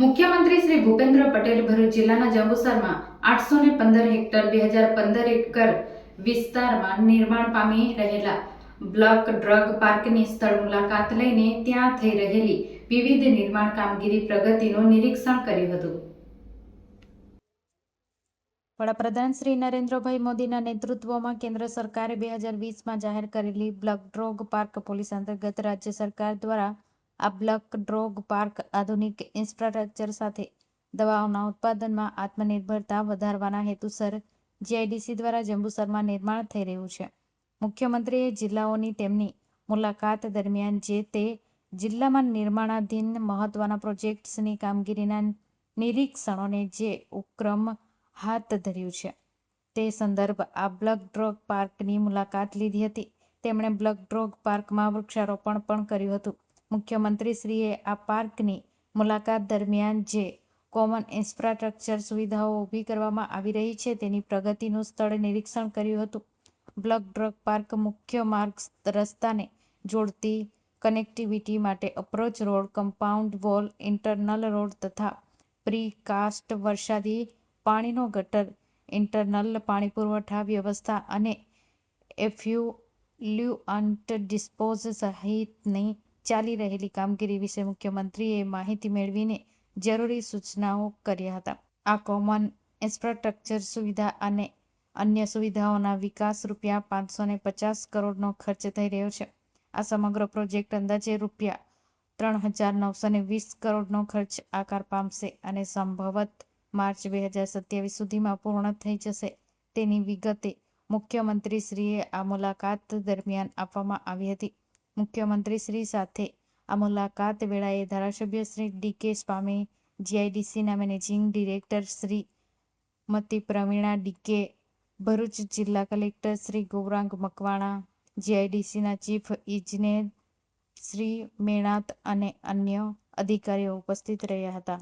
મુખ્યમંત્રી શ્રી ભૂપેન્દ્ર પટેલ ભરૂચ જિલ્લાના જંબુસરમાં આઠસો ને પંદર હેક્ટર, બે હજાર પંદર એકર વિસ્તારમાં નિર્માણ પામી રહેલા બ્લોક ડ્રગ પાર્કની સ્થળ મુલાકાત લઈને ત્યાં થઈ રહેલી વિવિધ નિર્માણ કામગીરી પ્રગતિનું નિરીક્ષણ કર્યું હતું. વડાપ્રધાન શ્રી નરેન્દ્રભાઈ મોદીના નેતૃત્વમાં કેન્દ્ર સરકારે બે હજાર વીસમાં જાહેર કરેલી બ્લક ડ્રોગ પાર્ક પોલીસ અંતર્ગત રાજ્ય સરકાર દ્વારા આ બ્લક ડ્રોગ પાર્ક આધુનિક ઇન્ફ્રાસ્ટ્રક્ચર સાથે દવાઓના ઉત્પાદનમાં આત્મનિર્ભરતા વધારવાના હેતુસર જીઆઈડીસી દ્વારા જંબુસરમાં નિર્માણ થઈ રહ્યું છે. મુખ્યમંત્રીએ જિલ્લાઓની તેમની મુલાકાત દરમિયાન જે તે જિલ્લામાં નિર્માણાધીન મહત્વના પ્રોજેક્ટ્સની કામગીરીના નિરીક્ષણોને જે ઉપક્રમ હાથ ધર્યું છે, તે સંદર્ભ આ બ્લક ડ્રોગ પાર્કની મુલાકાત લીધી હતી. તેમણે બ્લક ડ્રોગ પાર્કમાં વૃક્ષારોપણ પણ કર્યું હતું. મુખ્યમંત્રીશ્રીએ આ પાર્કની મુલાકાત દરમિયાન જે કોમન ઇન્ફ્રાસ્ટ્રક્ચર સુવિધાઓ ઊભી કરવામાં આવી રહી છે તેની પ્રગતિનું સ્થળ નિરીક્ષણ કર્યું હતું. બ્લક ડ્રગ પાર્ક મુખ્ય માર્ગ રસ્તાને જોડતી કનેક્ટિવિટી માટે approach road, compound wall, internal road તથા પ્રીકાસ્ટ વરસાદી પાણીનો ગટર, ઇન્ટરનલ પાણી પુરવઠા વ્યવસ્થા અને એફ્યુલ્યુઅન્ટ ડિસ્પોઝ સહિતની ચાલી રહેલી કામગીરી વિશે મુખ્યમંત્રીએ માહિતી મેળવીને જરૂરી સૂચનાઓ કર્યા હતા. આ કોમન ઇન્ફ્રાસ્ટ્રક્ચર સુવિધા અને અન્ય સુવિધાઓના વિકાસ રૂપિયા પાંચસો ને પચાસ કરોડનો ખર્ચ થઈ રહ્યો છે. આ સમગ્ર પ્રોજેક્ટ અંદાજે રૂપિયા ત્રણ હજાર નવસો ને વીસ કરોડનો ખર્ચ આકાર પામશે અને સંભવત માર્ચ બે હજાર સત્યાવીસ સુધીમાં પૂર્ણ થઈ જશે. તેની વિગતે મુખ્યમંત્રીશ્રીએ આ મુલાકાત દરમિયાન આપવામાં આવી હતી. મુખ્યમંત્રીશ્રી સાથે આ મુલાકાત વેળાએ ધારાસભ્ય Shri D K Swami જીઆઈડીસીના managing director Shrimati Pravina DK Bharuch જિલ્લા કલેક્ટર શ્રી ગૌરાંગ મકવાણા જીઆઈડીસીના ચીફ ઇજનેર શ્રી મેણાત અને અન્ય અધિકારીઓ ઉપસ્થિત રહ્યા હતા.